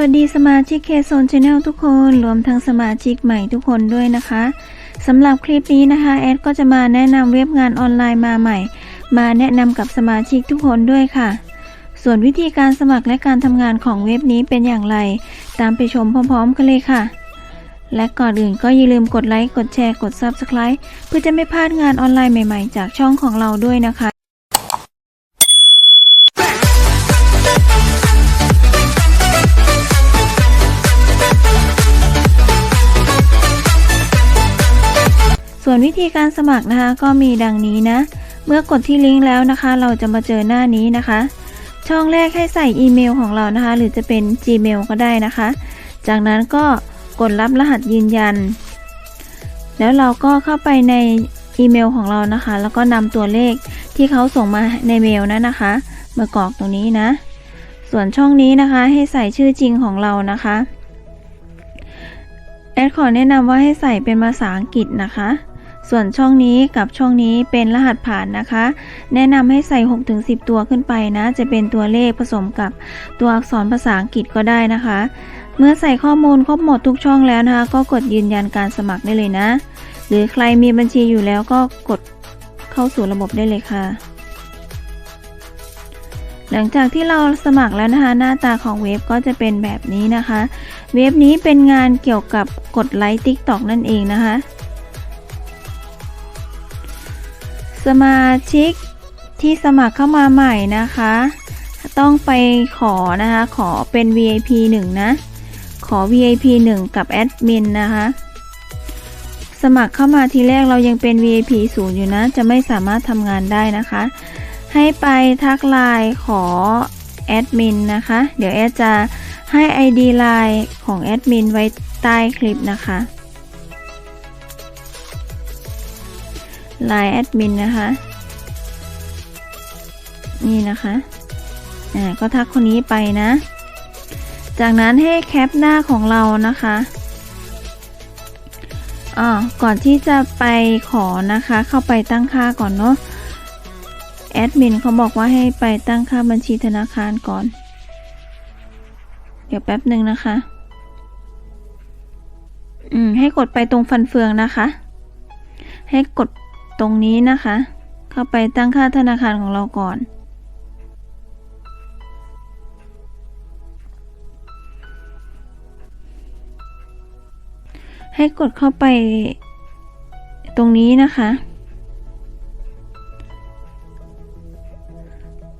วัสดีสมาชิกเคโซนชาแนลทุกคนรวมทั้งสมาชิกใหม่ทุกคนด้วยนะคะสำหรับคลิปนี้นะคะแอดก็จะมาแนะนำเว็บงานออนไลน์มาใหม่ มาแนะนำกับสมาชิกทุกคนด้วยค่ะ ส่วนวิธีการสมัครและการทำงานของเว็บนี้เป็นอย่างไร ตามไปชมพร้อมๆกันเลยค่ะ และก่อนอื่นก็อย่าลืมกดไลค์กดแชร์กด Subscribe เพื่อจะไม่พลาดงานออนไลน์ใหม่ ๆ จากช่องของเราด้วยนะคะ วนวิธีการสมัครนะคะก็มีดังนี้นะ เมื่อกดที่ลิงก์แล้วนะคะ เราจะมาเจอหน้านี้นะคะ ช่องแรกให้ใส่อีเมลของเรานะคะ หรือจะเป็น Gmail ก็ได้นะคะ จากนั้นก็กดรับรหัสยืนยัน แล้วเราก็เข้าไปในอีเมลของเรานะคะ แล้วก็นำตัวเลขที่เขาส่งมาในเมลนั้นนะคะ มากรอกตรงนี้นะ ส่วนช่องนี้นะคะให้ใส่ชื่อจริงของเรานะคะแอดขอแนะนำว่าให้ใส่เป็นภาษาอังกฤษนะคะ ส่วนช่องนี้กับช่องนี้เป็นรหัสผ่านนะคะ แนะนำให้ใส่ 6-10 ตัวขึ้นไปนะ จะเป็นตัวเลขผสมกับตัวอักษรภาษาอังกฤษก็ได้นะคะ เมื่อใส่ข้อมูลครบหมดทุกช่องแล้วนะคะ ก็กดยืนยันการสมัครได้เลยนะ หรือใครมีบัญชีอยู่แล้วก็กดเข้าสู่ระบบได้เลยค่ะหลังจากที่เราสมัครแล้วนะคะหน้าตาของเว็บก็จะเป็นแบบนี้นะคะ เว็บนี้เป็นงานเกี่ยวกับกดไลค์ติ๊กตอกนั่นเองนะคะ สมาชิกที่สมัครเข้ามาใหม่นะคะ ต้องไปขอนะคะ ขอเป็น VIP 1 นะ ขอ VIP 1 กับแอดมินนะคะ สมัครเข้ามาทีแรกเรายังเป็น VIP 0 อยู่นะ จะไม่สามารถทำงานได้นะคะ ให้ไปทักไลน์ขอแอดมินนะคะ เดี๋ยวแอดจะให้ ID ไลน์ของแอดมินไว้ใต้คลิปนะคะ ไลน์แอดมินนะคะ นี่นะคะอ่าก็ทักคนนี้ไปนะ จากนั้นให้แคปหน้าของเรานะคะอ่าก่อนที่จะไปขอนะคะ เข้าไปตั้งค่าก่อนเนาะแอดมินเขาบอกว่าให้ไปตั้งค่าบัญชีธนาคารก่อน เดี๋ยวแป๊บหนึ่งนะคะ อืม ให้กดไปตรงฟันเฟืองนะคะ ให้กด ตรงนี้นะคะ เข้าไปตั้งค่าธนาคารของเราก่อน ให้กดเข้าไปตรงนี้นะคะ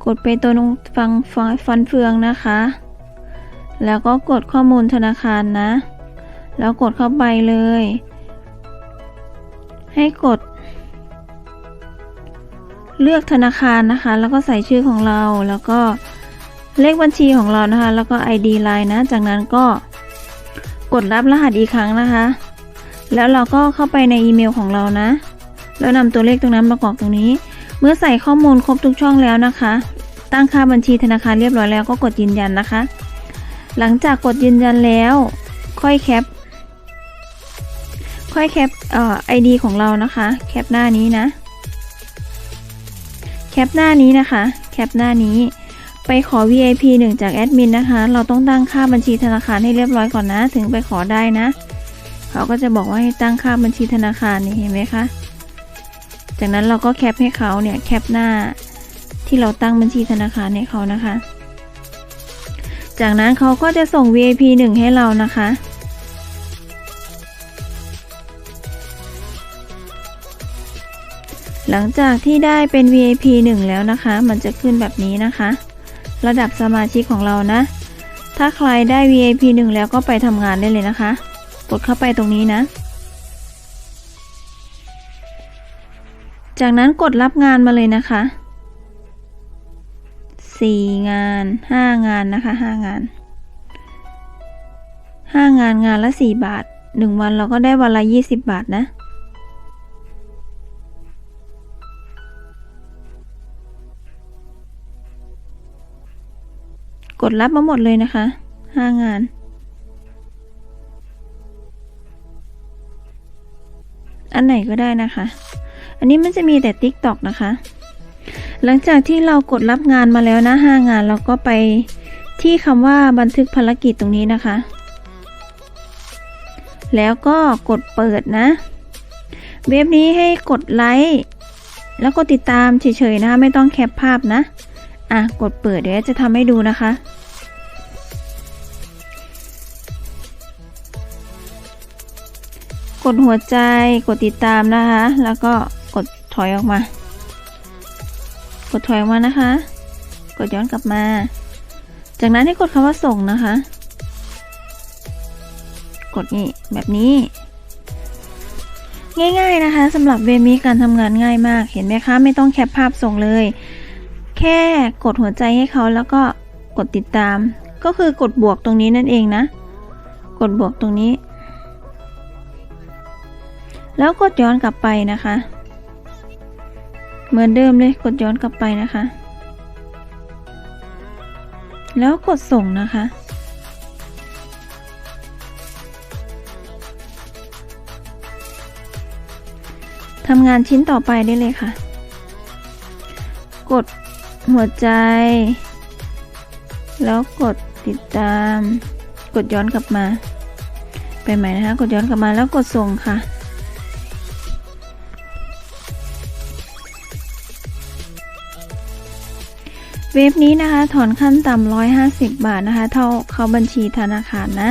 กดไปตรงฟังฟันเฟืองนะคะ แล้วก็กดข้อมูลธนาคารนะ แล้วกดเข้าไปเลย ให้กด เลือกธนาคารนะคะ แล้วก็ใส่ชื่อของเรา แล้วก็เลขบัญชีของเรานะคะ แล้วก็ ID ไลน์นะ จากนั้นก็กดรับรหัสอีกครั้งนะคะ แล้วเราก็เข้าไปในอีเมลของเรานะ แล้วนำตัวเลขตรงนั้นมากรอกตรงนี้ เมื่อใส่ข้อมูลครบทุกช่องแล้วนะคะ ตั้งค่าบัญชีธนาคารเรียบร้อยแล้วก็กดยืนยันนะคะ หลังจากกดยืนยันแล้ว ค่อยแคป ค่อยแคปเอ่อ ID ของเรานะคะ แคปหน้านี้นะ แคปหน้านี้นะคะ แคปหน้านี้ ไปขอ VIP 1 จากแอดมินนะคะ เราต้องตั้งค่าบัญชีธนาคารให้เรียบร้อยก่อนนะ ถึงไปขอได้นะ เขาก็จะบอกว่าให้ตั้งค่าบัญชีธนาคารนี่เห็นไหมคะ จากนั้นเราก็แคปให้เขาเนี่ย แคปหน้าที่เราตั้งบัญชีธนาคารให้เขานะคะ จากนั้นเขาก็จะส่ง VIP 1 ให้เรานะคะ หลังจากที่ได้เป็น VIP 1 แล้วนะคะ มันจะขึ้นแบบนี้นะคะ ระดับสมาชิกของเรานะ ถ้าใครได้ VIP 1 แล้วก็ไปทำงานได้เลยนะคะ กดเข้าไปตรงนี้นะ จากนั้นกดรับงานมาเลยนะคะสี่งานห้างานนะคะห้างานห้างานงานละสี่บาทหนึ่งวันเราก็ได้วันละยี่สิบบาทนะ กดรับมาหมดเลยนะคะห้างาน อันไหนก็ได้นะคะ อันนี้มันจะมีแต่ TikTok นะคะ หลังจากที่เรากดรับงานมาแล้วนะห้างานเราก็ไปที่คำว่าบันทึกภารกิจตรงนี้นะคะ แล้วก็กดเปิดนะ เว็บนี้ให้กดไลค์แล้วก็ติดตามเฉยๆนะคะไม่ต้องแคปภาพนะ อะ กดเปิดเดี๋ยวจะทำให้ดูนะคะ กดหัวใจกดติดตามนะคะ แล้วก็กดถอยออกมา กดถอยออกมานะคะ กดย้อนกลับมา จากนั้นให้กดคำว่าส่งนะคะ กดนี่แบบนี้ ง่ายๆนะคะสำหรับเวมีการทำงานง่ายมากเห็นไหมคะไม่ต้องแคปภาพส่งเลย แค่กดหัวใจให้เขาแล้วก็กดติดตาม ก็คือกดบวกตรงนี้นั่นเองนะ กดบวกตรงนี้ แล้วกดย้อนกลับไปนะคะ เหมือนเดิมเลยกดย้อนกลับไปนะคะ แล้วกดส่งนะคะ ทำงานชิ้นต่อไปได้เลยค่ะ กดหัวใจ แล้วกดติดตาม กดย้อนกลับมา ไปใหม่นะคะ กดย้อนกลับมาแล้วกดส่งค่ะ เว็บนี้นะคะถอนขั้นต่ำ150 บาทนะคะ เท่าเข้าบัญชีธนาคารนะ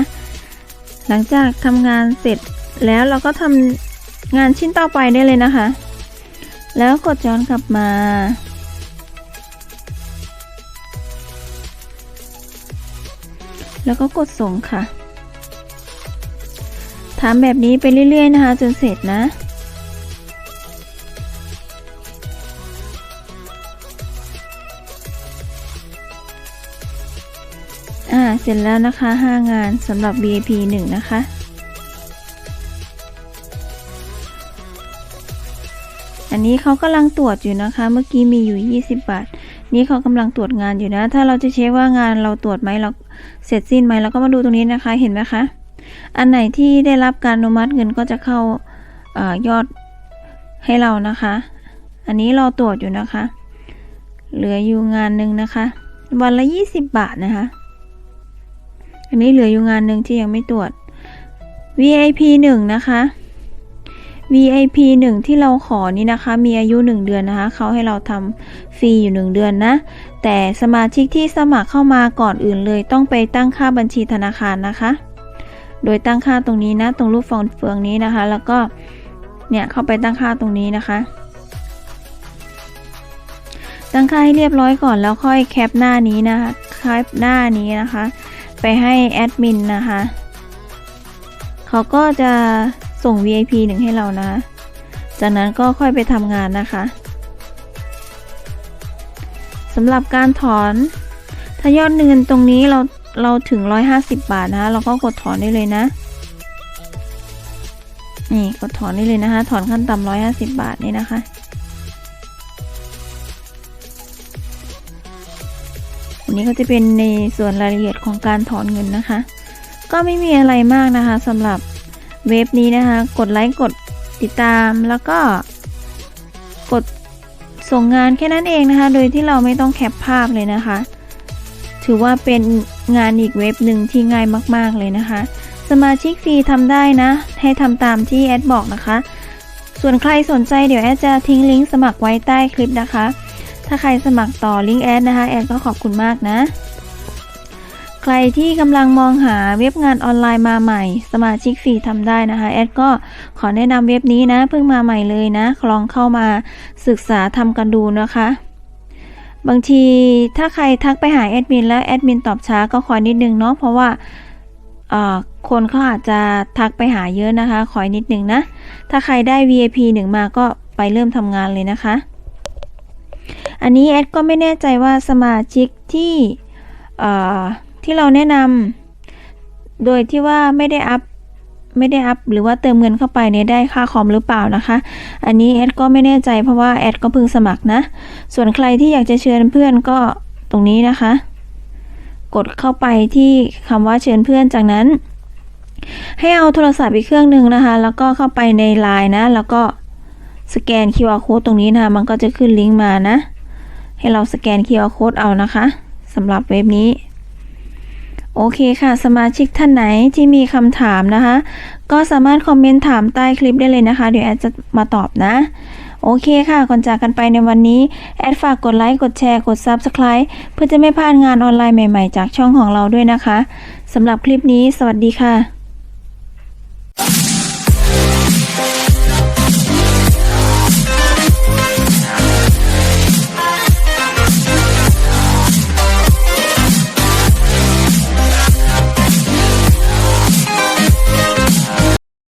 หลังจากทำงานเสร็จแล้วเราก็ทำงานชิ้นต่อไปได้เลยนะคะ แล้วกดย้อนกลับมา แล้วก็กดส่งค่ะทำแบบนี้ไปเรื่อยๆนะคะ จนเสร็จนะ อ่า เสร็จแล้วนะคะ 5 งานสำหรับ VIP 1 นะคะ อันนี้เขากำลังตรวจอยู่นะคะ เมื่อกี้มีอยู่ 20 บาท นี่เขากำลังตรวจงานอยู่นะ ถ้าเราจะเช็คว่างานเราตรวจไหมเราเสร็จสิ้นไหมเราก็มาดูตรงนี้นะคะ เห็นไหมคะ อันไหนที่ได้รับการอนุมัติเงินก็จะเข้าออยอดให้เรานะคะ อันนี้เราตรวจอยู่นะคะ เหลืออยู่งานหนึ่งนะคะ วันละ 20 บาทนะคะ อันนี้เหลืออยู่งานหนึ่งที่ยังไม่ตรวจ VIP 1 นะคะ VIP 1 ที่เราขอนี่นะคะ มีอายุ 1 เดือนนะคะ เขาให้เราทำฟรีอยู่ 1 เดือนนะ แต่สมาชิกที่สมัครเข้ามาก่อนอื่นเลย ต้องไปตั้งค่าบัญชีธนาคารนะคะ โดยตั้งค่าตรงนี้นะ ตรงรูปฟองเฟืองนี้นะคะ แล้วก็ เนี่ย เข้าไปตั้งค่าตรงนี้นะคะ ตั้งค่าให้เรียบร้อยก่อนแล้วค่อยแคปหน้านี้นะคะ แคปหน้านี้นะคะ ไปให้แอดมินนะคะ เขาก็จะส่ง VIP หนึ่งให้เรานะ จากนั้นก็ค่อยไปทำงานนะคะสำหรับการถอน ถ้ายอดเงินตรงนี้เราเราถึง 150 บาทนะคะ เราก็กดถอนได้เลยนะนี่กดถอนได้เลยนะคะ ถอนขั้นต่ำ150 บาทนี่นะคะ นี้ก็จะเป็นในส่วนรายละเอียดของการถอนเงินนะคะ ก็ไม่มีอะไรมากนะคะสำหรับเว็บนี้นะคะ กดไลค์กดติดตามแล้วก็ กดส่งงานแค่นั้นเองนะคะ โดยที่เราไม่ต้องแคปภาพเลยนะคะ ถือว่าเป็นงานอีกเว็บหนึ่งที่ง่ายมาก ๆเลยนะคะ สมาชิกฟรีทำได้นะ ให้ทำตามที่แอดบอกนะคะ ส่วนใครสนใจเดี๋ยวแอดจะทิ้งลิงก์สมัครไว้ใต้คลิปนะคะ ถ้าใครสมัครต่อลิงก์แอดนะคะ แอดก็ขอบคุณมากนะ ใครที่กำลังมองหาเว็บงานออนไลน์มาใหม่ สมาชิกฟรีทำได้นะคะ แอดก็ขอแนะนำเว็บนี้นะ เพิ่งมาใหม่เลยนะ ลองเข้ามาศึกษาทำกันดูนะคะบางทีถ้าใครทักไปหาแอดมินแล้วแอดมินตอบช้าก็คอยนิดนึงเนาะเพราะว่าคนเขาอาจจะทักไปหาเยอะนะคะ คอยนิดนึงนะ ถ้าใครได้ VIP หนึ่งมาก็ไปเริ่มทำงานเลยนะคะ อันนี้แอดก็ไม่แน่ใจว่าสมาชิกที่ที่เราแนะนำโดยที่ว่าไม่ได้อัพไม่ได้อัพหรือว่าเติมเงินเข้าไปเนี่ยได้ค่าคอมหรือเปล่านะคะ อันนี้แอดก็ไม่แน่ใจเพราะว่าแอดก็เพิ่งสมัครนะ ส่วนใครที่อยากจะเชิญเพื่อนก็ตรงนี้นะคะ กดเข้าไปที่คำว่าเชิญเพื่อนจากนั้น ให้เอาโทรศัพท์อีกเครื่องหนึ่งนะคะ แล้วก็เข้าไปในไลน์นะ แล้วก็ สแกน QR code ตรงนี้นะคะมันก็จะขึ้นลิงก์มานะ ให้เราสแกน QR code เอานะคะสำหรับเว็บนี้ โอเคค่ะ สมาชิกท่านไหนที่มีคำถามนะคะ ก็สามารถคอมเมนต์ถามใต้คลิปได้เลยนะคะ เดี๋ยวแอดจะมาตอบนะโอเคค่ะก่อนจากกันไปในวันนี้ แอดฝากกดไลค์ กดแชร์ กด Subscribe เพื่อจะไม่พลาดงานออนไลน์ใหม่ ๆ จากช่องของเราด้วยนะคะสำหรับคลิปนี้ สวัสดีค่ะ